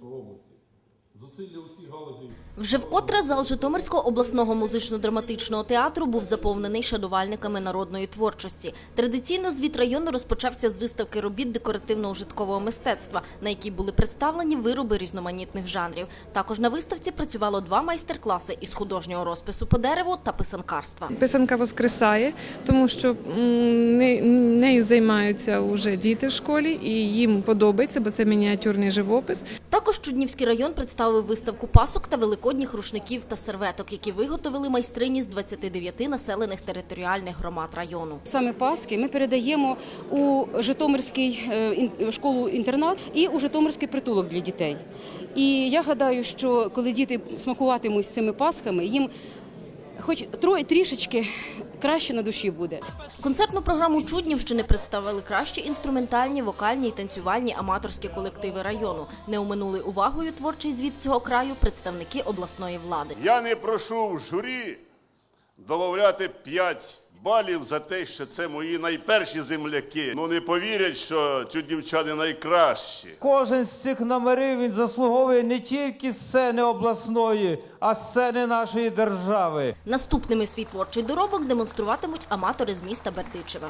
Житомирської області. Зусилля усіх галузей Вже вкотре зал Житомирського обласного музично-драматичного театру був заповнений шанувальниками народної творчості. Традиційно звіт району розпочався з виставки робіт декоративно-ужиткового мистецтва, на якій були представлені вироби різноманітних жанрів. Також на виставці працювало два майстер-класи із художнього розпису по дереву та писанкарства. Писанка воскресає, тому що не- нею займаються вже діти в школі, і їм подобається, бо це мініатюрний живопис. Також Чуднівський район представив виставку пасок та великодніх рушників та серветок, які виготовили майстрині з 29 населених територіальних громад району. Саме Паски ми передаємо у Житомирський е, школу-інтернат і у Житомирський притулок для дітей. І я гадаю, що коли діти смакуватимуть цими пасками, їм хоч троє трішечки краще на душі буде. Концертну програму Чуднівщини представили кращі інструментальні, вокальні і танцювальні аматорські колективи району. Не оминули увагою творчий звіт цього краю представники обласної влади. Я не прошу в журі додати 5 балів за те, що це мої найперші земляки. Ну не повірять, що ці дівчата найкращі. Кожен з цих номерів він заслуговує не тільки сцени обласної, а сцени нашої держави. Наступними свій творчий доробок демонструватимуть аматори з міста Бердичева.